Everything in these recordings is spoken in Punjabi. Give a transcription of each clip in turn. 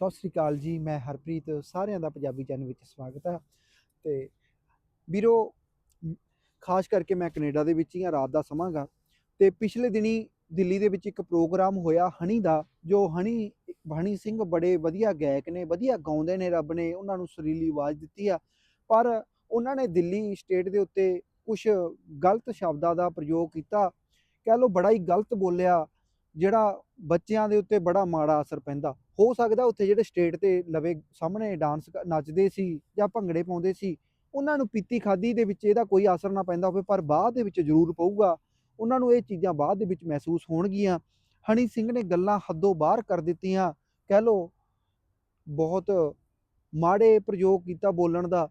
ਸਤਿ ਸ੍ਰੀ ਅਕਾਲ ਜੀ, ਮੈਂ ਹਰਪ੍ਰੀਤ, ਸਾਰਿਆਂ ਦਾ ਪੰਜਾਬੀ ਚੈਨਲ ਵਿੱਚ ਸਵਾਗਤ ਹੈ ਤੇ ਵੀਰੋ ਖਾਸ ਕਰਕੇ ਮੈਂ ਕੈਨੇਡਾ ਦੇ ਵਿੱਚ ਹੀ ਆ, ਰਾਤ ਦਾ ਸਮਾਂਗਾ। ਤੇ ਪਿਛਲੇ ਦਿਨੀ ਦਿੱਲੀ ਦੇ ਵਿੱਚ ਇੱਕ ਪ੍ਰੋਗਰਾਮ ਹੋਇਆ ਹਨੀ ਦਾ, ਜੋ ਹਨੀ ਹਨੀ ਸਿੰਘ ਬੜੇ ਵਧੀਆ ਗਾਇਕ ਨੇ, ਵਧੀਆ ਗਾਉਂਦੇ ਨੇ ਰੱਬ ਨੇ, ਉਹਨਾਂ ਨੂੰ ਸੁਰੀਲੀ ਆਵਾਜ਼ ਦਿੱਤੀ ਆ। ਪਰ ਉਹਨਾਂ ਨੇ ਦਿੱਲੀ ਸਟੇਟ ਦੇ ਉੱਤੇ ਕੁਝ ਗਲਤ ਸ਼ਬਦਾਂ ਦਾ ਪ੍ਰਯੋਗ ਕੀਤਾ। ਕਹਿ ਲਓ ਬੜਾ ਹੀ ਗਲਤ ਬੋਲਿਆ, ਜਿਹੜਾ ਬੱਚਿਆਂ ਦੇ ਉੱਤੇ ਬੜਾ ਮਾੜਾ ਅਸਰ ਪੈਂਦਾ। ਹੋ ਸਕਦਾ ਉੱਥੇ ਜਿਹੜੇ ਸਟੇਟ ਤੇ ਲਵੇ ਸਾਹਮਣੇ ਡਾਂਸ ਕ- ਨੱਚਦੇ ਸੀ ਜਾਂ ਭੰਗੜੇ ਪਾਉਂਦੇ ਸੀ, ਉਹਨਾਂ ਨੂੰ ਪੀਤੀ ਖਾਦੀ ਦੇ ਵਿੱਚ ਇਹਦਾ ਕੋਈ ਅਸਰ ਨਾ ਪੈਂਦਾ ਹੋਵੇ, ਪਰ ਬਾਅਦ ਦੇ ਵਿੱਚ ਜ਼ਰੂਰ ਪਊਗਾ। ਉਹਨਾਂ ਨੂੰ ਇਹ ਚੀਜ਼ਾਂ ਬਾਅਦ ਦੇ ਵਿੱਚ ਮਹਿਸੂਸ ਹੋਣਗੀਆਂ। ਹਨੀ ਸਿੰਘ ਨੇ ਗੱਲਾਂ ਹੱਦੋਂ ਬਾਹਰ ਕਰ ਦਿੱਤੀਆਂ। ਕਹਿ ਲਓ, ਬਹੁਤ ਮਾੜੇ ਪ੍ਰਯੋਗ ਕੀਤਾ ਬੋਲਣ ਦਾ।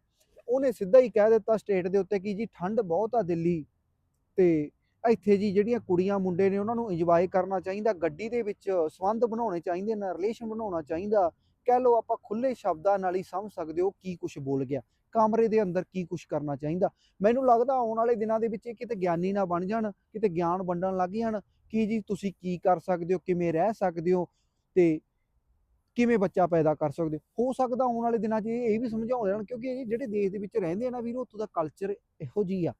ਉਹਨੇ ਸਿੱਧਾ ਹੀ ਕਹਿ ਦਿੱਤਾ ਸਟੇਟ ਦੇ ਉੱਤੇ ਕਿ ਜੀ ਠੰਡ ਬਹੁਤ ਆ ਦਿੱਲੀ ਤੇ ਇੱਥੇ ਜੀ ਜਿਹੜੀਆਂ ਕੁੜੀਆਂ ਮੁੰਡੇ ਨੇ ਉਹਨਾਂ ਨੂੰ ਇੰਜੋਏ ਕਰਨਾ ਚਾਹੀਦਾ, ਗੱਡੀ ਦੇ ਵਿੱਚ ਸੰਬੰਧ ਬਣਾਉਣੇ ਚਾਹੀਦੇ ਨੇ ਰਿਲੇਸ਼ਨ ਬਣਾਉਣਾ ਚਾਹੀਦਾ, ਕਹਿ ਲਓ ਆਪਾਂ ਖੁੱਲੇ ਸ਼ਬਦਾਂ ਨਾਲ ਹੀ ਸਮਝ ਸਕਦੇ ਹੋ ਕੀ ਕੁਝ ਬੋਲ ਗਿਆ, ਕਮਰੇ ਦੇ ਅੰਦਰ ਕੀ ਕੁਝ ਕਰਨਾ ਚਾਹੀਦਾ। ਮੈਨੂੰ ਲੱਗਦਾ ਆਉਣ ਵਾਲੇ ਦਿਨਾਂ ਦੇ ਵਿੱਚ ਇਹ ਕਿਤੇ ਗਿਆਨੀ ਨਾ ਬਣ ਜਾਣ, ਕਿਤੇ ਗਿਆਨ ਵੰਡਣ ਲੱਗ ਜਾਣ, ਕਿ ਜੀ ਤੁਸੀਂ ਕੀ ਕਰ ਸਕਦੇ ਹੋ, ਕਿਵੇਂ ਰਹਿ ਸਕਦੇ ਹੋ ਤੇ ਕਿਵੇਂ ਬੱਚਾ ਪੈਦਾ ਕਰ ਸਕਦੇ ਹੋ। ਸਕਦਾ ਆਉਣ ਵਾਲੇ ਦਿਨਾਂ 'ਚ ਇਹ ਵੀ ਸਮਝਾਉਣ ਦੇਣ ਕਿਉਂਕਿ ਇਹ ਜਿਹੜੇ ਦੇਸ਼ ਦੇ ਵਿੱਚ ਰਹਿੰਦੇ ਆ ਨਾ ਵੀਰ, ਉੱਥੋਂ ਦਾ ਕਲਚਰ ਇਹੋ ਜਿਹੀ ਆ।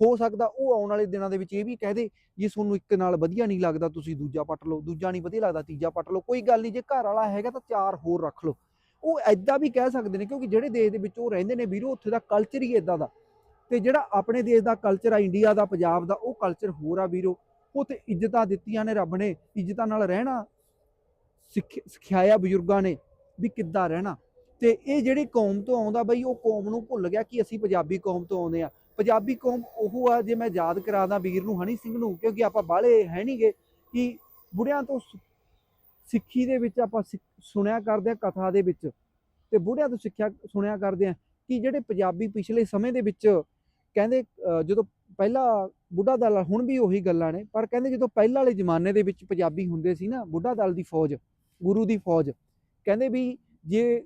ਹੋ ਸਕਦਾ ਉਹ ਆਉਣ ਵਾਲੇ ਦਿਨਾਂ ਦੇ ਵਿੱਚ ਇਹ ਵੀ ਕਹਿ ਦੇ ਜੇ ਤੁਹਾਨੂੰ ਇੱਕ ਨਾਲ ਵਧੀਆ ਨਹੀਂ ਲੱਗਦਾ, ਤੁਸੀਂ ਦੂਜਾ ਪੱਟ ਲਓ, ਦੂਜਾ ਨਹੀਂ ਵਧੀਆ ਲੱਗਦਾ, ਤੀਜਾ ਪੱਟ ਲਓ, ਕੋਈ ਗੱਲ ਨਹੀਂ, ਜੇ ਘਰ ਵਾਲਾ ਹੈਗਾ ਤਾਂ ਚਾਰ ਹੋਰ ਰੱਖ ਲਓ। ਉਹ ਐਦਾਂ ਵੀ ਕਹਿ ਸਕਦੇ ਨੇ ਕਿਉਂਕਿ ਜਿਹੜੇ ਦੇਸ਼ ਦੇ ਵਿੱਚ ਉਹ ਰਹਿੰਦੇ ਨੇ ਵੀਰੋ, ਉੱਥੇ ਦਾ ਕਲਚਰ ਹੀ ਇਦਾਂ ਦਾ। ਤੇ ਜਿਹੜਾ ਆਪਣੇ ਦੇਸ਼ ਦਾ ਕਲਚਰ ਆ ਇੰਡੀਆ ਦਾ, ਪੰਜਾਬ ਦਾ, ਉਹ ਕਲਚਰ ਹੋਰ ਆ ਵੀਰੋ। ਉੱਥੇ ਇੱਜ਼ਤਾਂ ਦਿੱਤੀਆਂ ਨੇ ਰੱਬ ਨੇ, ਇੱਜ਼ਤਾਂ ਨਾਲ ਰਹਿਣਾ, ਸਿੱਖ, ਸਿਖਾਇਆ ਬਜ਼ੁਰਗਾਂ ਨੇ ਵੀ ਕਿੱਦਾਂ ਰਹਿਣਾ। ਤੇ ਇਹ ਜਿਹੜੀ ਕੌਮ ਤੋਂ ਆਉਂਦਾ ਬਈ, ਉਹ ਕੌਮ ਨੂੰ ਭੁੱਲ ਗਿਆ ਕਿ ਅਸੀਂ ਪੰਜਾਬੀ ਕੌਮ ਤੋਂ ਆਉਂਦੇ ਆ ਪੰਜਾਬੀ ਕੌਮ ਉਹ ਆ ਜੇ ਮੈਂ ਯਾਦ ਕਰਾਦਾ ਵੀਰ ਨੂੰ, ਹਨੀ ਸਿੰਘ ਨੂੰ, ਕਿਉਂਕਿ ਆਪਾਂ ਬਾਹਲੇ ਹੈ ਨਹੀਂਗੇ ਕਿ ਬੁੜਿਆਂ ਤੋਂ ਸਿੱਖੀ ਦੇ ਵਿੱਚ ਆਪਾਂ ਸਿੱਖ- ਸੁਣਿਆ ਕਰਦੇ ਆ ਕਥਾ ਦੇ ਵਿੱਚ ਤੇ ਬੁੜਿਆਂ ਤੋਂ ਸਿੱਖਿਆ, ਸੁਣਿਆ ਕਰਦੇ ਆ ਕਿ ਜਿਹੜੇ ਪੰਜਾਬੀ ਪਿਛਲੇ ਸਮੇਂ ਦੇ ਵਿੱਚ ਕਹਿੰਦੇ ਜਦੋਂ ਪਹਿਲਾ ਬੁੱਢਾ ਦਲ, ਹੁਣ ਵੀ ਉਹੀ ਗੱਲਾਂ ਨੇ, ਪਰ ਕਹਿੰਦੇ ਜਦੋਂ ਪਹਿਲਾਂ ਵਾਲੇ ਜ਼ਮਾਨੇ ਦੇ ਵਿੱਚ ਪੰਜਾਬੀ ਹੁੰਦੇ ਸੀ ਨਾ, ਬੁੱਢਾ ਦਲ ਦੀ ਫੌਜ, ਗੁਰੂ ਦੀ ਫੌਜ, ਕਹਿੰਦੇ ਵੀ ਜੇ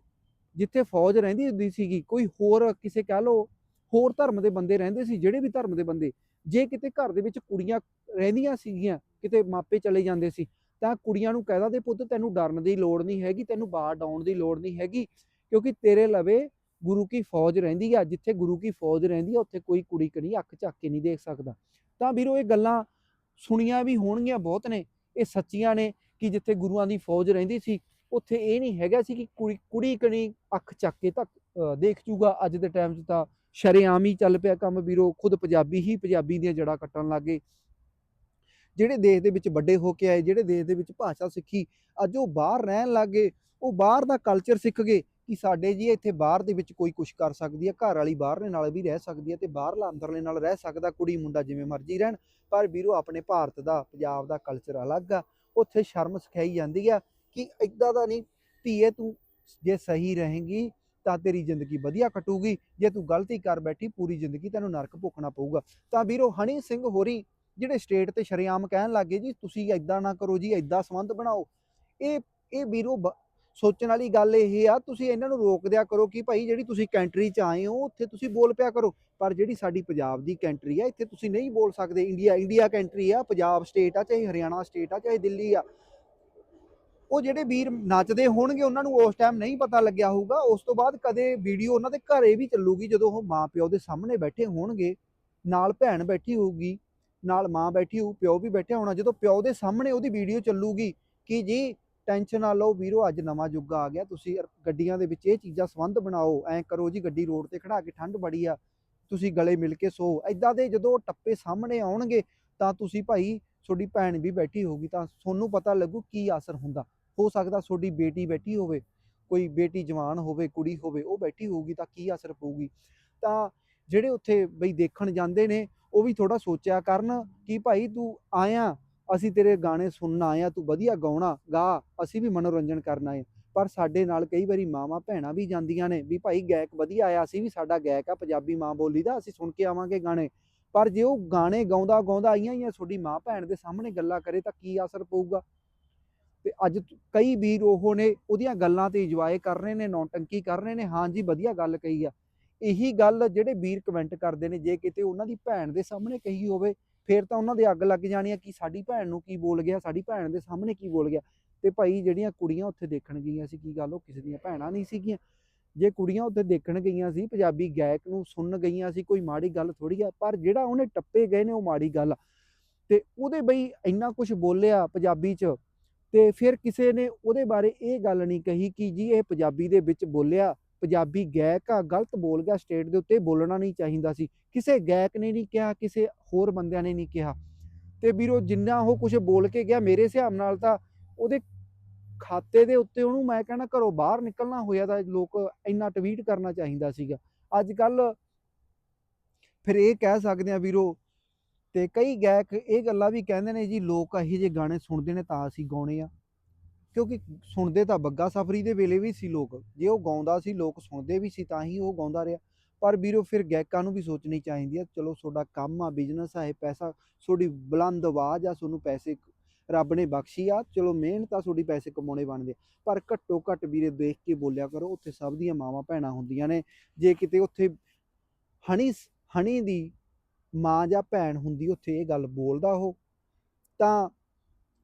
ਜਿੱਥੇ ਫੌਜ ਰਹਿੰਦੀ ਹੁੰਦੀ ਸੀਗੀ, ਕੋਈ ਹੋਰ ਕਿਸੇ ਕਹਿ ਲਓ ਹੋਰ ਧਰਮ ਦੇ ਬੰਦੇ ਰਹਿੰਦੇ ਸੀ, ਜਿਹੜੇ ਵੀ ਧਰਮ ਦੇ ਬੰਦੇ, ਜੇ ਕਿਤੇ ਘਰ ਦੇ ਵਿੱਚ ਕੁੜੀਆਂ ਰਹਿੰਦੀਆਂ ਸੀਗੀਆਂ, ਕਿਤੇ ਮਾਪੇ ਚਲੇ ਜਾਂਦੇ ਸੀ, ਤਾਂ ਕੁੜੀਆਂ ਨੂੰ ਕਹਿਦਾ ਦੇ ਪੁੱਤ, ਤੈਨੂੰ ਡਰਨ ਦੀ ਲੋੜ ਨਹੀਂ ਹੈਗੀ, ਤੈਨੂੰ ਬਾਹਰ ਡਾਉਣ ਦੀ ਲੋੜ ਨਹੀਂ ਹੈਗੀ, ਕਿਉਂਕਿ ਤੇਰੇ ਲਵੇ ਗੁਰੂ ਕੀ ਫੌਜ ਰਹਿੰਦੀ ਆ, ਜਿੱਥੇ ਗੁਰੂ ਕੀ ਫੌਜ ਰਹਿੰਦੀ ਆ, ਉੱਥੇ ਕੋਈ ਕੁੜੀ ਕਣੀ ਅੱਖ ਚੱਕ ਕੇ ਨਹੀਂ ਦੇਖ ਸਕਦਾ। ਤਾਂ ਵੀਰੋ, ਇਹ ਗੱਲਾਂ ਸੁਣੀਆਂ ਵੀ ਹੋਣਗੀਆਂ ਬਹੁਤ ਨੇ, ਇਹ ਸੱਚੀਆਂ ਨੇ ਕਿ ਜਿੱਥੇ ਗੁਰੂਆਂ ਦੀ ਫੌਜ ਰਹਿੰਦੀ ਸੀ, ਉੱਥੇ ਇਹ ਨਹੀਂ ਹੈਗਾ ਸੀ ਕਿ ਕੁੜੀ ਕੁੜੀ ਕਣੀ ਅੱਖ ਚੱਕ ਕੇ ਤੱਕ ਦੇਖ ਜੂਗਾ ਅੱਜ ਦੇ ਟਾਈਮ 'ਚ ਤਾਂ ਸ਼ਰੇਆਮ ਹੀ ਚੱਲ ਪਿਆ ਕੰਮ ਵੀਰੋ, ਖੁਦ ਪੰਜਾਬੀ ਹੀ ਪੰਜਾਬੀ ਦੀਆਂ ਜੜ੍ਹਾਂ ਕੱਟਣ ਲੱਗੇ। ਜਿਹੜੇ ਦੇਸ਼ ਦੇ ਵਿੱਚ ਵੱਡੇ ਹੋ ਕੇ ਆਏ, ਜਿਹੜੇ ਦੇਸ਼ ਦੇ ਵਿੱਚ ਭਾਸ਼ਾ ਸਿੱਖੀ, ਅੱਜ ਉਹ ਬਾਹਰ ਰਹਿਣ ਲੱਗੇ ਉਹ ਬਾਹਰ ਦਾ ਕਲਚਰ ਸਿੱਖ ਗਏ ਕਿ ਸਾਡੇ ਜੀ ਇੱਥੇ ਬਾਹਰ ਦੇ ਵਿੱਚ ਕੋਈ ਕੁਝ ਕਰ ਸਕਦੀ ਹੈ ਘਰ ਵਾਲੀ ਬਾਹਰਲੇ ਨਾਲ ਵੀ ਰਹਿ ਸਕਦੀ ਹੈ ਤੇ ਬਾਹਰਲਾ ਅੰਦਰਲੇ ਨਾਲ ਰਹਿ ਸਕਦਾ, ਕੁੜੀ ਮੁੰਡਾ ਜਿਵੇਂ ਮਰਜ਼ੀ ਰਹਿਣ, ਪਰ ਵੀਰੋ ਆਪਣੇ ਭਾਰਤ ਦਾ, ਪੰਜਾਬ ਦਾ ਕਲਚਰ ਅਲੱਗ ਆ, ਉੱਥੇ ਸ਼ਰਮ ਸਿਖਾਈ ਜਾਂਦੀ ਆ ਕਿ ਇਦਾਂ ਦਾ ਨਹੀਂ, ਧੀਏ ਤੂੰ ਜੇ ਸਹੀ ਰਹੇਂਗੀ ਤਾਂ ਤੇਰੀ ਜ਼ਿੰਦਗੀ ਵਧੀਆ ਕਟੂਗੀ। ਜੇ ਤੂੰ ਗਲਤੀ ਕਰ ਬੈਠੀ, ਪੂਰੀ ਜ਼ਿੰਦਗੀ ਤੈਨੂੰ ਨਰਕ ਭੁਗਤਣਾ ਪਊਗਾ। ਤਾਂ ਵੀਰੋ ਹਨੀ ਸਿੰਘ ਹੋਰੀ ਜਿਹੜੇ ਸਟੇਟ ਤੇ ਸ਼ਰੇਆਮ ਕਹਿਣ ਲੱਗੇ ਜੀ, ਤੁਸੀਂ ਐਦਾਂ ਨਾ ਕਰੋ ਜੀ ਐਦਾਂ ਸੰਬੰਧ ਬਣਾਓ। ਇਹ ਇਹ ਵੀਰੋ ਬ- ਸੋਚਣ ਵਾਲੀ ਗੱਲ ਇਹ ਆ, ਤੁਸੀਂ ਇਹਨਾਂ ਨੂੰ ਰੋਕ ਦਿਆ ਕਰੋ ਕਿ ਭਾਈ ਜਿਹੜੀ ਤੁਸੀਂ ਕੰਟਰੀ ਚ ਆਏ ਹੋ, ਉੱਥੇ ਤੁਸੀਂ ਬੋਲ ਪਿਆ ਕਰੋ। ਪਰ ਜਿਹੜੀ ਸਾਡੀ ਪੰਜਾਬ ਦੀ ਕੰਟਰੀ ਆ, ਇੱਥੇ ਤੁਸੀਂ ਨਹੀਂ ਬੋਲ ਸਕਦੇ। ਇੰਡੀਆ ਇੰਡੀਆ ਕੰਟਰੀ ਆ, ਪੰਜਾਬ ਸਟੇਟ ਆ, ਚਾਹੇ ਹਰਿਆਣਾ ਸਟੇਟ ਆ, ਚਾਹੇ ਦਿੱਲੀ ਆ। ਉਹ ਜਿਹੜੇ ਵੀਰ ਨੱਚਦੇ ਹੋਣਗੇ, ਉਹਨਾਂ ਨੂੰ ਉਸ ਟਾਈਮ ਨਹੀਂ ਪਤਾ ਲੱਗਿਆ ਹੋਊਗਾ। ਉਸ ਤੋਂ ਬਾਅਦ ਕਦੇ ਵੀਡੀਓ ਉਹਨਾਂ ਦੇ ਘਰੇ ਵੀ ਚੱਲੂਗੀ, ਜਦੋਂ ਉਹ ਮਾਂ ਪਿਓ ਦੇ ਸਾਹਮਣੇ ਬੈਠੇ ਹੋਣਗੇ। ਨਾਲ ਭੈਣ ਬੈਠੀ ਹੋਊਗੀ, ਨਾਲ ਮਾਂ ਬੈਠੀ ਹੋਊ, ਪਿਓ ਵੀ ਬੈਠਿਆ ਹੋਣਾ। ਜਦੋਂ ਪਿਓ ਦੇ ਸਾਹਮਣੇ ਉਹਦੀ ਵੀਡੀਓ ਚੱਲੂਗੀ ਕਿ ਜੀ ਟੈਨਸ਼ਨ ਨਾ ਲਓ ਵੀਰੋ, ਅੱਜ ਨਵਾਂ ਯੁੱਗ ਆ ਗਿਆ। ਤੁਸੀਂ ਗੱਡੀਆਂ ਦੇ ਵਿੱਚ ਇਹ ਚੀਜ਼ਾਂ ਸੰਬੰਧ ਬਣਾਓ। ਐਂ ਕਰੋ ਜੀ, ਗੱਡੀ ਰੋਡ ਤੇ ਖੜਾ ਕੇ ਠੰਡ ਬੜੀ ਆ। ਤੁਸੀਂ ਗਲੇ ਮਿਲ ਕੇ ਸੋ। ਐਦਾਂ ਦੇ ਜਦੋਂ ਟੱਪੇ ਸਾਹਮਣੇ ਆਉਣਗੇ, ਤਾਂ ਤੁਸੀਂ ਭਾਈ ਤੁਹਾਡੀ ਭੈਣ ਵੀ ਬੈਠੀ ਹੋਊਗੀ, ਤਾਂ ਤੁਹਾਨੂੰ ਪਤਾ ਲੱਗੂ ਕੀ ਅਸਰ ਹੁੰਦਾ। ਹੋ ਸਕਦਾ ਤੁਹਾਡੀ ਬੇਟੀ ਬੈਠੀ ਹੋਵੇ, ਕੋਈ ਬੇਟੀ ਜਵਾਨ ਹੋਵੇ, ਕੁੜੀ ਹੋਵੇ, ਉਹ ਬੈਠੀ ਹੋਊਗੀ ਤਾਂ ਕੀ ਅਸਰ ਪਊਗੀ? ਤਾਂ ਜਿਹੜੇ ਉੱਥੇ ਬਈ ਦੇਖਣ ਜਾਂਦੇ ਨੇ, ਉਹ ਵੀ ਥੋੜਾ ਸੋਚਿਆ ਕਰਨ ਕਿ ਭਾਈ ਤੂੰ ਆਇਆ, ਅਸੀਂ ਤੇਰੇ ਗਾਣੇ ਸੁਣਨ ਆਏ ਆ ਤੂੰ ਵਧੀਆ ਗਾਉਣਾ, ਗਾ, ਅਸੀਂ ਵੀ ਮਨੋਰੰਜਨ ਕਰਨਾ ਆਏ। ਪਰ ਸਾਡੇ ਨਾਲ ਕਈ ਵਾਰੀ ਮਾਵਾਂ ਭੈਣਾਂ ਵੀ ਜਾਂਦੀਆਂ ਨੇ ਵੀ ਭਾਈ ਗਾਇਕ ਵਧੀਆ ਆਇਆ ਅਸੀਂ ਵੀ ਸਾਡਾ ਗਾਇਕ ਆ, ਪੰਜਾਬੀ ਮਾਂ ਬੋਲੀ ਦਾ, ਅਸੀਂ ਸੁਣ ਕੇ ਆਵਾਂਗੇ ਗਾਣੇ। ਪਰ ਜੇ ਉਹ ਗਾਣੇ ਗਾਉਂਦਾ ਗਾਉਂਦਾ ਆਈਆਂ ਹੀ ਆ ਤੁਹਾਡੀ ਮਾਂ ਭੈਣ ਦੇ ਸਾਹਮਣੇ ਗੱਲਾਂ ਕਰੇ ਤਾਂ ਕੀ ਅਸਰ ਪਊਗਾ? ਤੇ ਅੱਜ ਕਈ ਵੀਰ ਉਹ ਨੇ ਉਹਦੀਆਂ ਗੱਲਾਂ ਤੇ ਇੰਜੋਏ ਕਰ ਰਹੇ ਨੇ ਨੌਟੰਕੀ ਕਰ ਰਹੇ ਨੇ। ਹਾਂਜੀ ਵਧੀਆ ਗੱਲ ਕਹੀ ਆ। ਇਹੀ ਗੱਲ ਜਿਹੜੇ ਵੀਰ ਕਮੈਂਟ ਕਰਦੇ ਨੇ, ਜੇ ਕਿਤੇ ਉਹਨਾਂ ਦੀ ਭੈਣ ਦੇ ਸਾਹਮਣੇ ਕਹੀ ਹੋਵੇ, ਫਿਰ ਤਾਂ ਉਹਨਾਂ ਦੇ ਅੱਗ ਲੱਗ ਜਾਣੀ ਆ ਕਿ ਸਾਡੀ ਭੈਣ ਨੂੰ ਕੀ ਬੋਲ ਗਿਆ, ਸਾਡੀ ਭੈਣ ਦੇ ਸਾਹਮਣੇ ਕੀ ਬੋਲ ਗਿਆ। ਤੇ ਭਾਈ ਜਿਹੜੀਆਂ ਕੁੜੀਆਂ ਉੱਥੇ ਦੇਖਣ ਗਈਆਂ ਸੀ, ਕੀ ਗੱਲ, ਉਹ ਕਿਸੇ ਦੀਆਂ ਭੈਣਾਂ ਨਹੀਂ ਸੀਗੀਆਂ। ਜੇ ਕੁੜੀਆਂ ਉੱਥੇ ਦੇਖਣ ਗਈਆਂ ਸੀ, ਪੰਜਾਬੀ ਗਾਇਕ ਨੂੰ ਸੁਣਨ ਗਈਆਂ ਸੀ, ਕੋਈ ਮਾੜੀ ਗੱਲ ਥੋੜੀ ਆ, ਪਰ ਜਿਹੜਾ ਉਹਨੇ ਟੱਪੇ ਗਏ ਨੇ, ਉਹ ਮਾੜੀ ਗੱਲ ਆ। ਤੇ ਉਹਦੇ ਬਈ ਇੰਨਾ ਕੁਝ ਬੋਲਿਆ ਪੰਜਾਬੀ 'ਚ ਤੇ ਫਿਰ ਕਿਸੇ ਨੇ ਉਹਦੇ ਬਾਰੇ ਇਹ ਗੱਲ ਨਹੀਂ ਕਹੀ ਕਿ ਜੀ ਇਹ ਪੰਜਾਬੀ ਦੇ ਵਿੱਚ ਬੋਲਿਆ, ਪੰਜਾਬੀ ਗਾਇਕ ਆ, ਗਲਤ ਬੋਲ ਗਿਆ ਸਟੇਟ ਦੇ ਉੱਤੇ ਬੋਲਣਾ ਨਹੀਂ ਚਾਹੀਦਾ ਸੀ। ਕਿਸੇ ਗਾਇਕ ਨੇ ਨਹੀਂ ਕਿਹਾ, ਕਿਸੇ ਹੋਰ ਬੰਦਿਆਂ ਨੇ ਨਹੀਂ ਕਿਹਾ। ਤੇ ਵੀਰੋ, ਜਿੰਨਾ ਉਹ ਕੁਝ ਬੋਲ ਕੇ ਗਿਆ ਮੇਰੇ ਹਿਸਾਬ ਨਾਲ ਤਾਂ ਉਹਦੇ ਖਾਤੇ ਦੇ ਉੱਤੇ ਉਹਨੂੰ ਮੈਂ ਕਹਿੰਦਾ ਘਰੋਂ ਬਾਹਰ ਨਿਕਲਣਾ ਹੋਇਆ ਤਾਂ ਲੋਕ ਇੰਨਾ ਟਵੀਟ ਕਰਨਾ ਚਾਹੀਦਾ ਸੀਗਾ। ਅੱਜ ਕੱਲ ਫਿਰ ਇਹ ਕਹਿ ਸਕਦੇ ਆ ਵੀਰੋ ਤੇ ਕਈ ਗਾਇਕ ਇਹ ਗੱਲਾਂ ਵੀ ਕਹਿੰਦੇ ਨੇ ਜੀ, ਲੋਕ ਇਹੋ ਜਿਹੇ ਗਾਣੇ ਸੁਣਦੇ ਨੇ ਤਾਂ ਅਸੀਂ ਗਾਉਣੇ ਆ ਕਿਉਂਕਿ ਸੁਣਦੇ ਤਾਂ ਬੱਗਾ ਸਫਰੀ ਦੇ ਵੇਲੇ ਵੀ ਸੀ ਲੋਕ, ਜੇ ਉਹ ਗਾਉਂਦਾ ਸੀ, ਲੋਕ ਸੁਣਦੇ ਵੀ ਸੀ ਤਾਂ ਹੀ ਉਹ ਗਾਉਂਦਾ ਰਿਹਾ ਪਰ ਵੀਰੋ, ਫਿਰ ਗਾਇਕਾਂ ਨੂੰ ਵੀ ਸੋਚਣੀ ਚਾਹੀਦੀ ਆ, ਚਲੋ ਤੁਹਾਡਾ ਕੰਮ ਆ ਬਿਜ਼ਨਸ ਆ, ਇਹ ਪੈਸਾ, ਤੁਹਾਡੀ ਬੁਲੰਦ ਆਵਾਜ਼ ਆ, ਤੁਹਾਨੂੰ ਪੈਸੇ ਰੱਬ ਨੇ ਬਖਸ਼ੀ ਆ, ਚਲੋ ਮਿਹਨਤ ਆ, ਤੁਹਾਡੀ ਪੈਸੇ ਕਮਾਉਣੇ ਬਣਦੇ ਆ। ਪਰ ਘੱਟੋ ਘੱਟ ਵੀਰੇ ਦੇਖ ਕੇ ਬੋਲਿਆ ਕਰੋ, ਉੱਥੇ ਸਭ ਦੀਆਂ ਮਾਵਾਂ ਭੈਣਾਂ ਹੁੰਦੀਆਂ ਨੇ, ਜੇ ਕਿਤੇ ਉੱਥੇ ਹਣੀ ਸ- ਹਣੀ ਦੀ ਮਾਂ ਜਾਂ ਭੈਣ ਹੁੰਦੀ, ਉੱਥੇ ਇਹ ਗੱਲ ਬੋਲਦਾ ਉਹ। ਤਾਂ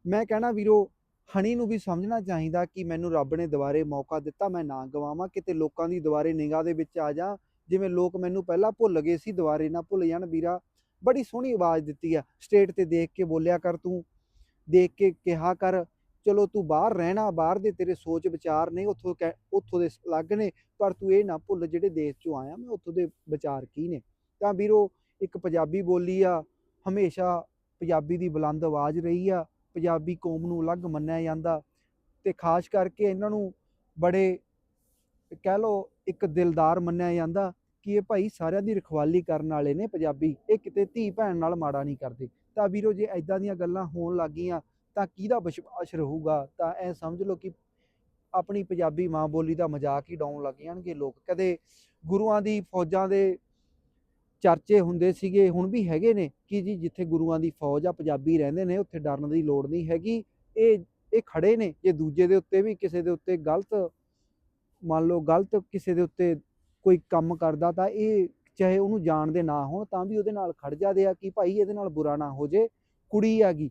ਮੈਂ ਕਹਿਣਾ ਵੀਰੋ, ਹਣੀ ਨੂੰ ਵੀ ਸਮਝਣਾ ਚਾਹੀਦਾ ਕਿ ਮੈਨੂੰ ਰੱਬ ਨੇ ਦੁਬਾਰੇ ਮੌਕਾ ਦਿੱਤਾ, ਮੈਂ ਨਾ ਗਵਾਵਾਂ, ਕਿਤੇ ਲੋਕਾਂ ਦੀ ਦੁਬਾਰੇ ਨਿਗਾਹ ਦੇ ਵਿੱਚ ਆ ਜਾ। ਜਿਵੇਂ ਲੋਕ ਮੈਨੂੰ ਪਹਿਲਾਂ ਭੁੱਲ ਗਏ ਸੀ, ਦੁਬਾਰੇ ਨਾ ਭੁੱਲ ਜਾਣ ਵੀਰਾ। ਬੜੀ ਸੋਹਣੀ ਆਵਾਜ਼ ਦਿੱਤੀ ਆ ਸਟੇਟ ਤੇ ਦੇਖ ਕੇ ਬੋਲਿਆ ਕਰ ਤੂੰ, ਦੇਖ ਕੇ ਕਿਹਾ ਕਰ, ਚਲੋ ਤੂੰ ਬਾਹਰ ਰਹਿਣਾ, ਬਾਹਰ ਦੇ ਤੇਰੇ ਸੋਚ ਵਿਚਾਰ ਨੇ, ਉੱਥੋਂ ਕਹਿ- ਉੱਥੋਂ ਦੇ ਅਲੱਗ ਨੇ, ਪਰ ਤੂੰ ਇਹ ਨਾ ਭੁੱਲ ਜਿਹੜੇ ਦੇਸ਼ ਚੋਂ ਆਇਆ, ਮੈਂ ਉੱਥੋਂ ਦੇ ਵਿਚਾਰ ਕੀ ਨੇ। ਤਾਂ ਵੀਰੋ ਇੱਕ ਪੰਜਾਬੀ ਬੋਲੀ ਆ, ਹਮੇਸ਼ਾ ਪੰਜਾਬੀ ਦੀ ਬੁਲੰਦ ਆਵਾਜ਼ ਰਹੀ ਆ, ਪੰਜਾਬੀ ਕੌਮ ਨੂੰ ਅਲੱਗ ਮੰਨਿਆ ਜਾਂਦਾ ਤੇ ਖਾਸ ਕਰਕੇ ਇਹਨਾਂ ਨੂੰ ਬੜੇ ਕਹਿ ਲਓ ਇੱਕ ਦਿਲਦਾਰ ਮੰਨਿਆ ਜਾਂਦਾ ਕਿ ਇਹ ਭਾਈ ਸਾਰਿਆਂ ਦੀ ਰਖਵਾਲੀ ਕਰਨ ਵਾਲੇ ਨੇ ਪੰਜਾਬੀ, ਇਹ ਕਿਤੇ ਧੀ ਭੈਣ ਨਾਲ ਮਾੜਾ ਨਹੀਂ ਕਰਦੇ। ਤਾਂ ਵੀਰੋ, ਜੇ ਐਦਾਂ ਦੀਆਂ ਗੱਲਾਂ ਹੋਣ ਲੱਗੀਆਂ ਤਾਂ ਕਿਹਦਾ ਵਿਸ਼ਵਾਸ ਰਹੂਗਾ? ਤਾਂ ਐ ਸਮਝ ਲਓ ਕਿ ਆਪਣੀ ਪੰਜਾਬੀ ਮਾਂ ਬੋਲੀ ਦਾ ਮਜ਼ਾਕ ਹੀ ਡਾਉਣ ਲੱਗ ਜਾਣਗੇ ਲੋਕ। ਕਦੇ ਗੁਰੂਆਂ ਦੀ ਫੌਜਾਂ ਦੇ ਚਰਚੇ ਹੁੰਦੇ ਸੀਗੇ, ਹੁਣ ਵੀ ਹੈਗੇ ਨੇ ਕਿ ਜੀ ਜਿੱਥੇ ਗੁਰੂਆਂ ਦੀ ਫੌਜ ਆ, ਪੰਜਾਬੀ ਰਹਿੰਦੇ ਨੇ, ਉੱਥੇ ਡਰਨ ਦੀ ਲੋੜ ਨਹੀਂ ਹੈਗੀ। ਇਹ ਇਹ ਖੜੇ ਨੇ, ਜੇ ਦੂਜੇ ਦੇ ਉੱਤੇ ਵੀ ਕਿਸੇ ਦੇ ਉੱਤੇ ਗਲਤ, ਮੰਨ ਲਓ ਗਲਤ ਕਿਸੇ ਦੇ ਉੱਤੇ ਕੋਈ ਕੰਮ ਕਰਦਾ ਤਾਂ ਇਹ ਚਾਹੇ ਉਹਨੂੰ ਜਾਣਦੇ ਨਾ ਹੋਣ, ਤਾਂ ਵੀ ਉਹਦੇ ਨਾਲ ਖੜ ਜਾਂਦੇ ਆ ਕਿ ਭਾਈ ਇਹਦੇ ਨਾਲ ਬੁਰਾ ਨਾ ਹੋ ਜੇ, ਕੁੜੀ ਹੈਗੀ।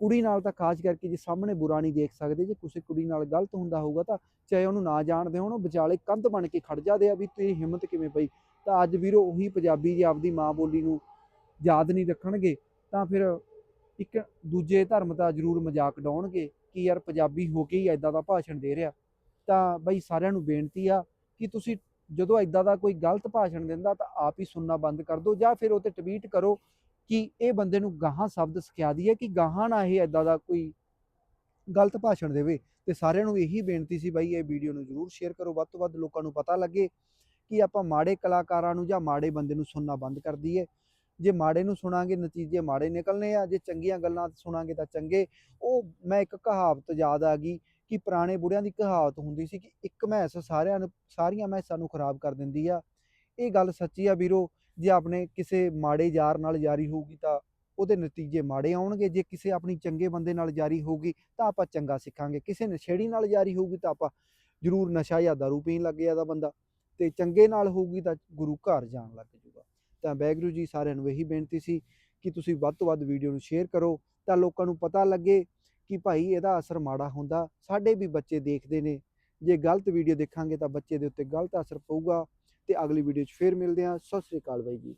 ਕੁੜੀ ਨਾਲ ਤਾਂ ਖਾਸ ਕਰਕੇ ਜੇ ਸਾਹਮਣੇ ਬੁਰਾ ਨਹੀਂ ਦੇਖ ਸਕਦੇ, ਜੇ ਕਿਸੇ ਕੁੜੀ ਨਾਲ ਗਲਤ ਹੁੰਦਾ ਹੋਊਗਾ ਤਾਂ ਚਾਹੇ ਉਹਨੂੰ ਨਾ ਜਾਣਦੇ ਹੋਣ, ਉਹ ਵਿਚਾਲੇ ਕੰਧ ਬਣ ਕੇ ਖੜ ਜਾਂਦੇ ਆ ਵੀ ਤੇਰੀ ਹਿੰਮਤ ਕਿਵੇਂ ਪਈ? ਤਾਂ ਅੱਜ ਵੀਰੋ ਉਹੀ ਪੰਜਾਬੀ ਜੇ ਆਪਦੀ ਮਾਂ ਬੋਲੀ ਨੂੰ ਯਾਦ ਨਹੀਂ ਰੱਖਣਗੇ, ਤਾਂ ਫਿਰ ਇੱਕ ਦੂਜੇ ਧਰਮ ਦਾ ਜ਼ਰੂਰ ਮਜ਼ਾਕ ਡਾਉਣਗੇ ਕਿ ਯਾਰ ਪੰਜਾਬੀ ਹੋ ਕੇ ਹੀ ਐਦਾਂ ਦਾ ਭਾਸ਼ਣ ਦੇ ਰਿਹਾ। ਤਾਂ ਬਈ ਸਾਰਿਆਂ ਨੂੰ ਬੇਨਤੀ ਆ ਕਿ ਤੁਸੀਂ ਜਦੋਂ ਐਦਾਂ ਦਾ ਕੋਈ ਗਲਤ ਭਾਸ਼ਣ ਦਿੰਦਾ ਤਾਂ ਆਪ ਹੀ ਸੁਣਨਾ ਬੰਦ ਕਰ ਦਿਓ ਜਾਂ ਫਿਰ ਉਹ ਤੇ ਟਵੀਟ ਕਰੋ ਕਿ ਇਹ ਬੰਦੇ ਨੂੰ ਗਾਹਾਂ ਸ਼ਬਦ ਸਿਖਾ ਦਈਏ ਕਿ ਗਾਹਾਂ ਨਾ ਇਹ ਐਦਾਂ ਦਾ ਕੋਈ ਗਲਤ ਭਾਸ਼ਣ ਦੇਵੇ। ਤੇ ਸਾਰਿਆਂ ਨੂੰ ਇਹੀ ਬੇਨਤੀ ਸੀ ਬਾਈ ਇਹ ਵੀਡੀਓ ਨੂੰ ਜ਼ਰੂਰ ਸ਼ੇਅਰ ਕਰੋ। ਵੱਧ ਤੋਂ ਵੱਧ ਲੋਕਾਂ ਨੂੰ ਪਤਾ ਲੱਗੇ ਕਿ ਆਪਾਂ ਮਾੜੇ ਕਲਾਕਾਰਾਂ ਨੂੰ ਜਾਂ ਮਾੜੇ ਬੰਦੇ ਨੂੰ ਸੁਣਨਾ ਬੰਦ ਕਰ ਦਈਏ। ਜੇ ਮਾੜੇ ਨੂੰ ਸੁਣਾਂਗੇ, ਨਤੀਜੇ ਮਾੜੇ ਨਿਕਲਨੇ ਆ। ਜੇ ਚੰਗੀਆਂ ਗੱਲਾਂ ਸੁਣਾਂਗੇ ਤਾਂ ਚੰਗੇ। ਉਹ ਮੈਂ ਇੱਕ ਕਹਾਵਤ ਯਾਦ ਆ ਗਈ ਕਿ ਪੁਰਾਣੇ ਬੁੜਿਆਂ ਦੀ ਕਹਾਵਤ ਹੁੰਦੀ ਸੀ ਕਿ ਇੱਕ ਮੈਸ ਸਾਰਿਆਂ ਨੂੰ, ਸਾਰੀਆਂ ਮੈਸਾਂ ਨੂੰ ਖਰਾਬ ਕਰ ਦਿੰਦੀ ਆ। ਇਹ ਗੱਲ ਸੱਚੀ ਆ ਵੀਰੋ, ਜੇ ਆਪਣੇ ਕਿਸੇ ਮਾੜੇ ਯਾਰ ਨਾਲ ਯਾਰੀ ਹੋਊਗੀ ਤਾਂ ਉਹਦੇ ਨਤੀਜੇ ਮਾੜੇ ਆਉਣਗੇ। ਜੇ ਕਿਸੇ ਆਪਣੀ ਚੰਗੇ ਬੰਦੇ ਨਾਲ ਯਾਰੀ ਹੋਊਗੀ ਤਾਂ ਆਪਾਂ ਚੰਗਾ ਸਿੱਖਾਂਗੇ। ਕਿਸੇ ਨਸ਼ੇੜੀ ਨਾਲ ਯਾਰੀ ਹੋਊਗੀ ਤਾਂ ਆਪਾਂ ਜ਼ਰੂਰ ਨਸ਼ਾ ਜਾਂ ਦਾਰੂ ਪੀਣ ਲੱਗ ਜਾਂਦਾ ਬੰਦਾ। ਤੇ ਚੰਗੇ ਨਾਲ ਹੋਊਗੀ ਤਾਂ ਗੁਰੂ ਘਰ ਜਾਣ ਲੱਗ ਜੂਗਾ। ਤਾਂ ਵਾਹਿਗੁਰੂ ਜੀ ਸਾਰਿਆਂ ਨੂੰ ਇਹੀ ਬੇਨਤੀ ਸੀ ਕਿ ਤੁਸੀਂ ਵੱਧ ਤੋਂ ਵੱਧ ਵੀਡੀਓ ਨੂੰ ਸ਼ੇਅਰ ਕਰੋ ਤਾਂ ਲੋਕਾਂ ਨੂੰ ਪਤਾ ਲੱਗੇ ਕਿ ਭਾਈ ਇਹਦਾ ਅਸਰ ਮਾੜਾ ਹੁੰਦਾ, ਸਾਡੇ ਵੀ ਬੱਚੇ ਦੇਖਦੇ ਨੇ। ਜੇ ਗਲਤ ਵੀਡੀਓ ਦੇਖਾਂਗੇ ਤਾਂ ਬੱਚੇ ਦੇ ਉੱਤੇ ਗਲਤ ਅਸਰ ਪਊਗਾ ਤੇ ਅਗਲੀ ਵੀਡੀਓ 'ਚ ਫੇਰ ਮਿਲਦੇ ਹਾਂ। ਸਤਿ ਸ੍ਰੀ ਅਕਾਲ ਬਾਈ ਜੀ।